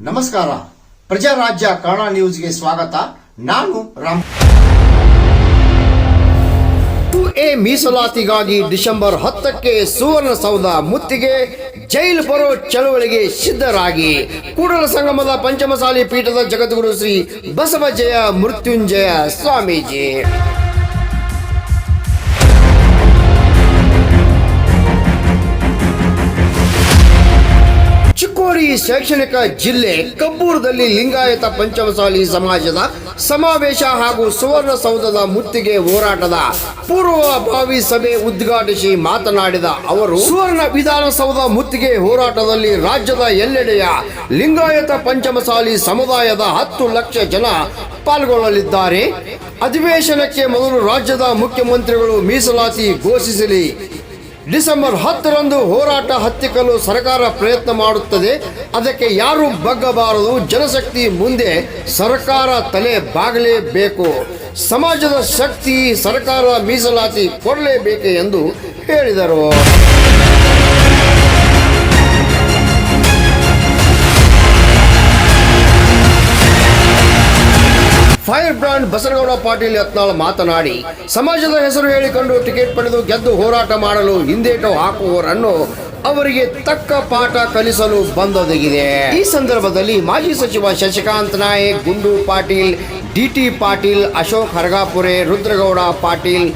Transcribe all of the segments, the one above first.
ನಮಸ್ಕಾರ. ಪ್ರಜಾರಾಜ್ಯ ಕನ್ನಡ ನ್ಯೂಸ್ಗೆ ಸ್ವಾಗತ. ನಾನು ರಾಮ್. ಎ ಮೀಸಲಾತಿಗಾಗಿ ಡಿಸೆಂಬರ್ ಹತ್ತಕ್ಕೆ ಸುವರ್ಣಸೌಧ ಮುತ್ತಿಗೆ ಜೈಲ್ ಬರೋ ಚಳವಳಿಗೆ ಸಿದ್ಧರಾಗಿ. ಕೂಡಲ ಸಂಗಮದ ಪಂಚಮಸಾಲಿ ಪೀಠದ ಜಗದ್ಗುರು ಶ್ರೀ ಬಸವಜಯ ಮೃತ್ಯುಂಜಯ ಸ್ವಾಮೀಜಿ. ಚಿಕ್ಕೋಡಿ ಶೈಕ್ಷಣಿಕ ಜಿಲ್ಲೆ ಕಬ್ಬೂರದಲ್ಲಿ ಲಿಂಗಾಯತ ಪಂಚಮಸಾಲಿ ಸಮಾಜದ ಸಮಾವೇಶ ಹಾಗೂ ಸುವರ್ಣಸೌಧದ ಮುತ್ತಿಗೆ ಹೋರಾಟದ ಪೂರ್ವಭಾವಿ ಸಭೆ ಉದ್ಘಾಟಿಸಿ ಮಾತನಾಡಿದ ಅವರು, ಸುವರ್ಣ ವಿಧಾನಸೌಧ ಮುತ್ತಿಗೆ ಹೋರಾಟದಲ್ಲಿ ರಾಜ್ಯದ ಎಲ್ಲೆಡೆಯ ಲಿಂಗಾಯತ ಪಂಚಮಸಾಲಿ ಸಮುದಾಯದ ಹತ್ತು ಲಕ್ಷ ಜನ ಪಾಲ್ಗೊಳ್ಳಲಿದ್ದಾರೆ. ಅಧಿವೇಶನಕ್ಕೆ ಮೊದಲು ರಾಜ್ಯದ ಮುಖ್ಯಮಂತ್ರಿಗಳು ಮೀಸಲಾತಿ ಘೋಷಿಸಲಿ. ಡಿಸೆಂಬರ್ ಹತ್ತರಂದು ಹೋರಾಟ ಹತ್ತಿಕ್ಕಲು ಸರ್ಕಾರ ಪ್ರಯತ್ನ ಮಾಡುತ್ತದೆ. ಅದಕ್ಕೆ ಯಾರು ಬಗ್ಗಬಾರದು. ಜನಶಕ್ತಿ ಮುಂದೆ ಸರ್ಕಾರ ತಲೆ ಬಾಗಲೇಬೇಕು. ಸಮಾಜದ ಶಕ್ತಿ ಸರ್ಕಾರ ಮೀಸಲಾತಿ ಕೊಡಲೇಬೇಕು ಎಂದು ಹೇಳಿದರು. ಫೈರ್ ಬ್ರಾಂಡ್ ಬಸನಗೌಡ ಪಾಟೀಲ್ ಯತ್ನಾಳ್ ಮಾತನಾಡಿ, ಸಮಾಜದ ಹೆಸರು ಹೇಳಿಕೊಂಡು ಟಿಕೆಟ್ ಪಡೆದು ಗೆದ್ದು ಹೋರಾಟ ಮಾಡಲು ಹಿಂದೇಟು ಹಾಕುವವರನ್ನು ಅವರಿಗೆ ತಕ್ಕ ಪಾಠ ಕಲಿಸಲು ಬಂದೊದಗಿದೆ. ಈ ಸಂದರ್ಭದಲ್ಲಿ ಮಾಜಿ ಸಚಿವ ಶಶಿಕಾಂತ್ ನಾಯಕ್, ಗುಂಡು ಪಾಟೀಲ್, ಡಿಟಿ ಪಾಟೀಲ್, ಅಶೋಕ್ ಹರಗಾಪುರೆ, ರುದ್ರಗೌಡ ಪಾಟೀಲ್,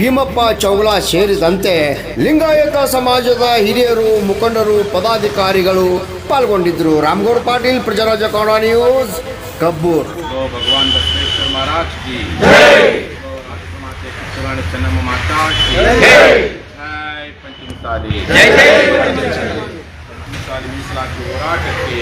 ಭೀಮಪ್ಪ ಚೌಲ ಸೇರಿದಂತೆ ಲಿಂಗಾಯತ ಸಮಾಜದ ಹಿರಿಯರು, ಮುಖಂಡರು, ಪದಾಧಿಕಾರಿಗಳು ಪಾಲ್ಗೊಂಡಿದ್ರು. ರಾಮಗೌಡ ಪಾಟೀಲ್ ಪ್ರಜಾರಾಜ ಕನ್ನಡ ನ್ಯೂಸ್ ಕಬ್ಬೂರ್. ಭಗವಾನ್ ಬಸವೇಶ್ವರ ಮಹಾರಾಜ್ ಕಿ ಚೆನ್ನಮ್ಮ ಮಾತಾ ಪಂಚಮಸಾಲಿ. ಪಂಚಮಸಾಲಿ ಮೀಸಲಾತಿ ಹೋರಾಟಕ್ಕೆ